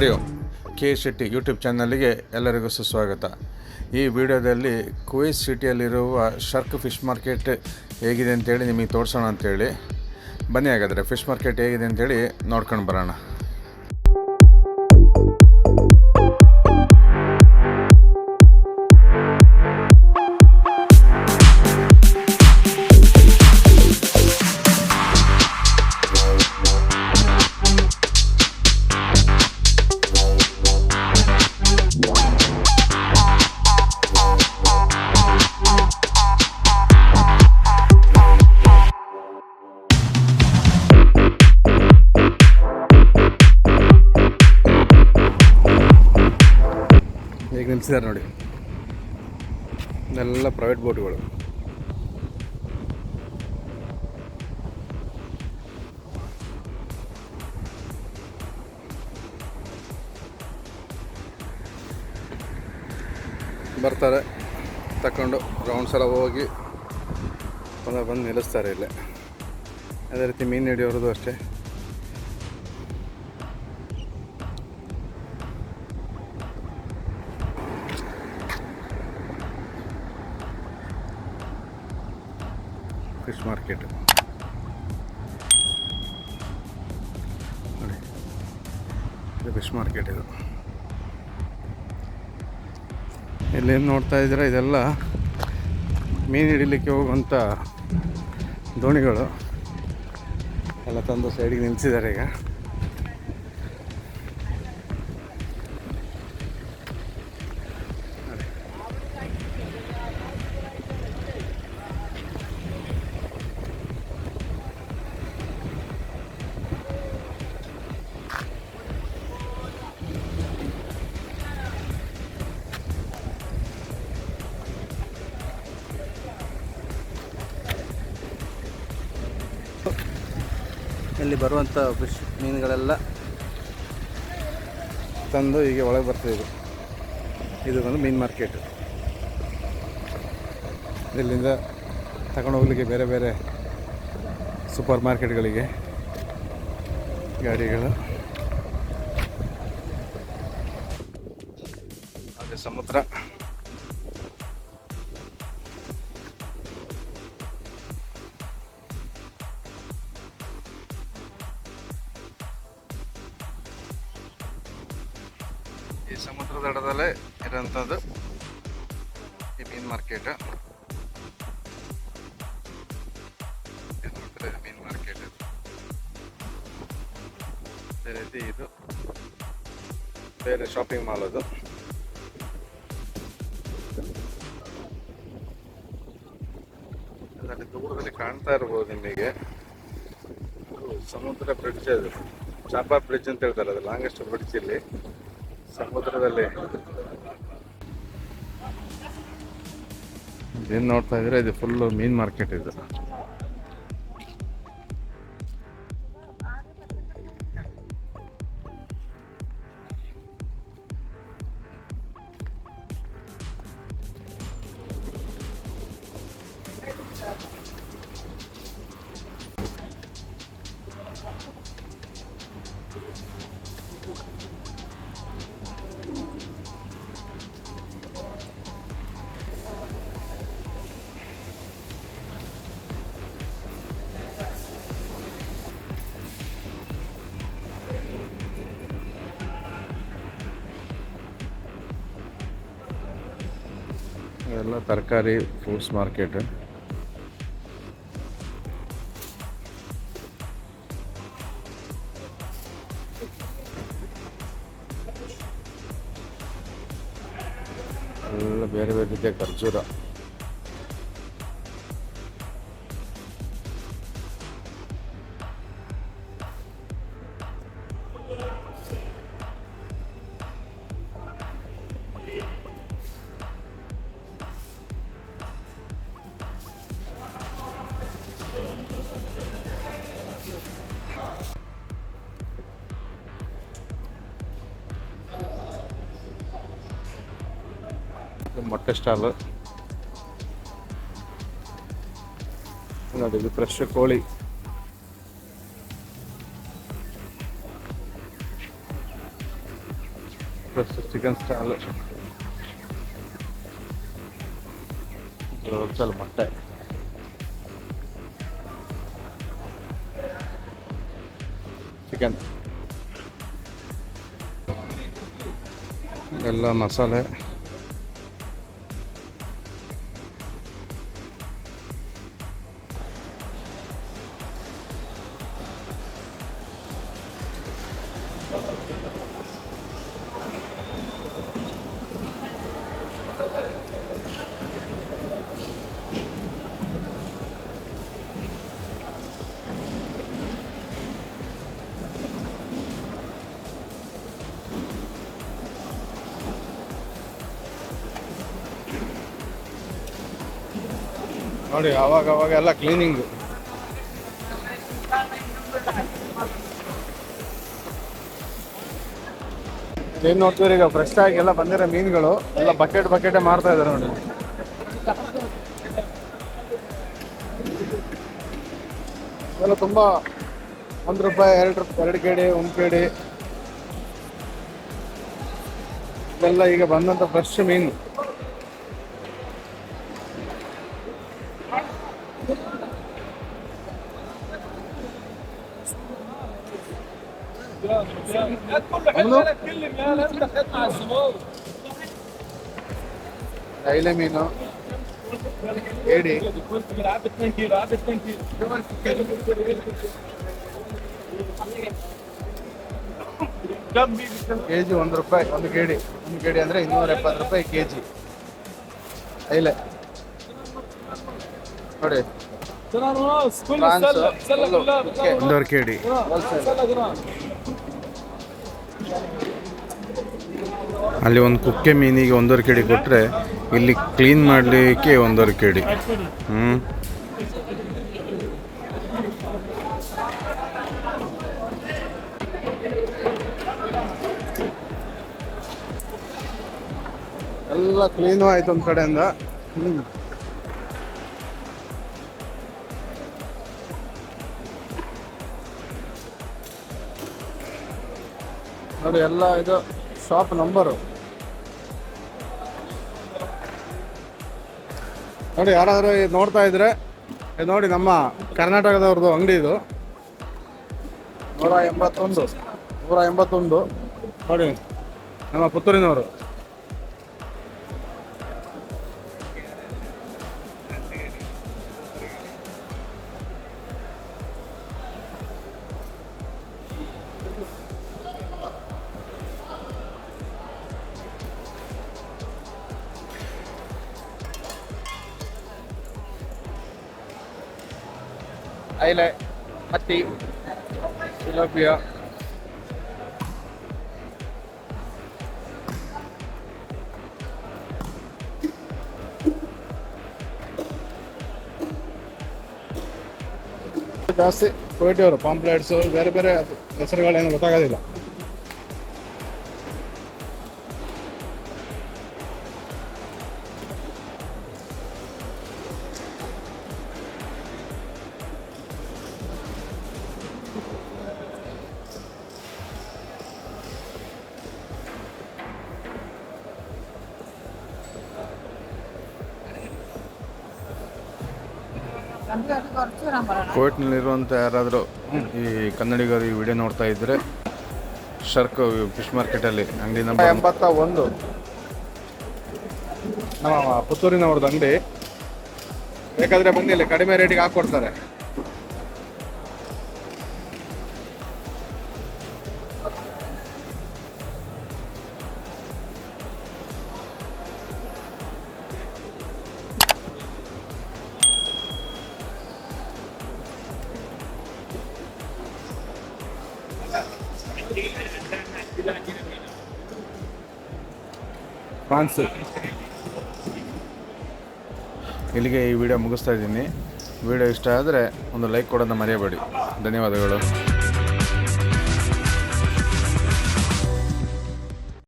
ಹರಿ Om K Shetty YouTube ಚಾನಲ್ಗೆ ಎಲ್ಲರಿಗೂ ಸುಸ್ವಾಗತ. ಈ ವಿಡಿಯೋದಲ್ಲಿ ಕುವೈತ್ ಸಿಟಿಯಲ್ಲಿರುವ ಶರ್ಕ್ ಫಿಶ್ ಮಾರ್ಕೆಟ್ ಹೇಗಿದೆ ಅಂತೇಳಿ ನಿಮಗೆ ತೋರಿಸೋಣ ಅಂತೇಳಿ. ಬನ್ನಿ ಹಾಗಾದರೆ, ಫಿಶ್ ಮಾರ್ಕೆಟ್ ಹೇಗಿದೆ ಅಂತೇಳಿ ನೋಡ್ಕೊಂಡು ಬರೋಣ. ಈಗ ನೋಡಿ. ಇದೆಲ್ಲ ಪ್ರೈವೇಟ್ ಬೋಟ್ಗಳು ಬರ್ತಾರೆ. ತಕೊಂಡು ರೌಂಡ್ಸ್ ಎಲ್ಲ ಹೋಗಿ ಬಂದು ನಿಲ್ಲಿಸ್ತಾರೆ ಇಲ್ಲೇ. ಅದೇ ರೀತಿ ಮೀನು ಹಿಡಿಯೋರದು ಅಷ್ಟೇ. ಫಿಶ್ ಮಾರ್ಕೆಟ್ ನೋಡಿ, ಇದು ಫಿಶ್ ಮಾರ್ಕೆಟ್ ಇದು. ಇಲ್ಲೇನು ನೋಡ್ತಾ ಇದ್ದೀರಾ? ಇದೆಲ್ಲ ಮೀನು ಹಿಡಿಲಿಕ್ಕೆ ಹೋಗುವಂಥ ದೋಣಿಗಳು. ಎಲ್ಲ ತಂದು ಸೈಡಿಗೆ ನಿಲ್ಲಿಸಿದ್ದಾರೆ ಈಗ. ಇಲ್ಲಿ ಬರುವಂಥ ಫಿಶ್ ಮೀನುಗಳೆಲ್ಲ ತಂದು ಹೀಗೆ ಒಳಗೆ ಬರ್ತದೆ ಇದು. ಇದು ಬಂದು ಮೀನು ಮಾರ್ಕೆಟ್. ಇಲ್ಲಿಂದ ತಗೊಂಡು ಹೋಗ್ಲಿಕ್ಕೆ ಬೇರೆ ಬೇರೆ ಸೂಪರ್ ಮಾರ್ಕೆಟ್ಗಳಿಗೆ ಗಾಡಿಗಳು. ಅದೇ ಸಮುದ್ರ. ಈ ಸಮುದ್ರ ದಡದಲ್ಲೇ ಇರೋಂಥದ್ದು ಈ ಮೀನ್ ಮಾರ್ಕೆಟ್. ಮೀನ್ ಮಾರ್ಕೆಟ್. ಅದೇ ರೀತಿ ಇದು. ಬೇರೆ ಶಾಪಿಂಗ್ ಮಾಲ್ ಅದು. ಅದರಲ್ಲಿ ದೂರದಲ್ಲಿ ಕಾಣ್ತಾ ಇರ್ಬೋದು ನಿಮಗೆ. ಸಮುದ್ರ ಬ್ರಿಡ್ಜ್ ಅದು. ಚಾಪಾ ಬ್ರಿಡ್ಜ್ ಅಂತ ಹೇಳ್ತಾರೆ, ಅದು ಲಾಂಗೆಸ್ಟ್ ಬ್ರಿಡ್ಜ್ ಇಲ್ಲಿ. ಸಮುದ್ರದಲ್ಲಿ. ಏನು ನೋಡ್ತಾ ಇದ್ರೆ ಇದು ಫುಲ್ ಮೀನ್ ಮಾರ್ಕೆಟ್ ಇದು. ಇದೆಲ್ಲ ತರಕಾರಿ ಫ್ರೂಟ್ಸ್ ಮಾರ್ಕೆಟ್ ಎಲ್ಲ ಬೇರೆ ಬೇರೆ ರೀತಿಯ ಖರ್ಜೂರ ಇದು ಮೊಟ್ಟೆ ಸ್ಟಾಲ್ ನೋಡಿ ಇದು ಫ್ರೆಶ್ ಕೋಳಿ ಪ್ಲಸ್ ಚಿಕನ್ ಸ್ಟಾಲ್ ಸ್ವಲ್ಪ ಮೊಟ್ಟೆ ಚಿಕನ್ ಎಲ್ಲ ಮಸಾಲೆ ನೋಡಿ ಅವಾಗ ಅವಾಗ ಎಲ್ಲ ಕ್ಲೀನಿಂಗ್ ಏನ್ ನೋಡ್ತೀವಿ ಈಗ ಫ್ರೆಶ್ ಆಗಿ ಎಲ್ಲ ಬಂದಿರೋ ಮೀನುಗಳು? ಎಲ್ಲ ಬಕೆಟ್ ಬಕೆಟ್ ಮಾಡ್ತಾ ಇದಾರೆ ನೋಡಿ. ಎಲ್ಲ ತುಂಬಾ ಒಂದ್ ರೂಪಾಯಿ, ಎರಡು ರೂಪಾಯಿ ಎರಡು ಕೆಡಿ ಒಂದು ಕೆಡಿ ಇದೆಲ್ಲ ಈಗ ಬಂದಂತ ಫ್ರೆಶ್ ಮೀನು. ಐಲೆ ಮೀನು ಏಡಿ ಕೆ ಜಿ ಒಂದು ರೂಪಾಯಿ ಒಂದು ಕೆಡಿ ಒಂದು ಕೆಡಿ ಅಂದ್ರೆ ಇನ್ನೂರ ಎಪ್ಪತ್ತು ರೂಪಾಯಿ ಕೆ ಜಿ ಐಲೆ ನೋಡಿ. ಅಲ್ಲಿ ಒಂದು ಕುಕ್ಕೆ ಮೀನಿಗೆ ಒಂದೂವರೆ ಕೆಡಿ ಕೊಟ್ಟರೆ ಇಲ್ಲಿ ಕ್ಲೀನ್ ಮಾಡಲಿಕ್ಕೆ ಒಂದೂವರೆ ಕೆಡಿ ಹ್ಞೂ ಎಲ್ಲ ಕ್ಲೀನು ಆಯ್ತು ಒಂದು ಕಡೆಯಿಂದ. ಹ್ಞೂ ನೋಡಿ, ಎಲ್ಲ ಇದು ಶಾಪ್ ನಂಬರು ನೋಡಿ, ಯಾರಾದರೂ ಇದು ನೋಡ್ತಾ ಇದ್ರೆ, ಇದು ನೋಡಿ ನಮ್ಮ ಕರ್ನಾಟಕದವ್ರದ್ದು ಅಂಗಡಿ ಇದು. ನೂರ ಎಂಬತ್ತೊಂದು. ನೂರ ಎಂಬತ್ತೊಂದು. ನೋಡಿ, ನಮ್ಮ ಪುತ್ತೂರಿನವರು. ಐಲೆ ಹತ್ತಿ ಸಿಲೋಪಿಯ ಜಾಸ್ತಿ ಕೊಯ್ಟಿಯವರು ಪಾಂಪ್ಲೆಟ್ಸು ಬೇರೆ ಬೇರೆ ಹೆಸರುಗಳೇನು ಗೊತ್ತಾಗೋದಿಲ್ಲ ಕೋರ್ಟ್ನಲ್ಲಿರುವಂಥ ಯಾರಾದರೂ ಈ ಕನ್ನಡಿಗರು ಈ ವಿಡಿಯೋ ನೋಡ್ತಾ ಇದ್ದರೆ ಶರ್ಕ್ ಫಿಶ್ ಮಾರ್ಕೆಟಲ್ಲಿ ಅಂಗಡಿ ನಂಬರ್ ಎಂಬತ್ತ ಒಂದು ನಮ್ಮ ಪುತ್ತೂರಿನವ್ರದ್ದು ಅಂಗಡಿ. ಬೇಕಾದ್ರೆ ಬನ್ನಿ, ಇಲ್ಲಿ ಕಡಿಮೆ ರೇಟಿಗೆ ಹಾಕ್ಕೊಡ್ತಾರೆ. ಫ್ರಾನ್ಸ್. ಇಲ್ಲಿಗೆ ಈ ವಿಡಿಯೋ ಮುಗಿಸ್ತಾ ಇದ್ದೀನಿ. ವಿಡಿಯೋ ಇಷ್ಟ ಆದರೆ ಒಂದು ಲೈಕ್ ಕೊಡೋದನ್ನ ಮರೆಯಬೇಡಿ. ಧನ್ಯವಾದಗಳು.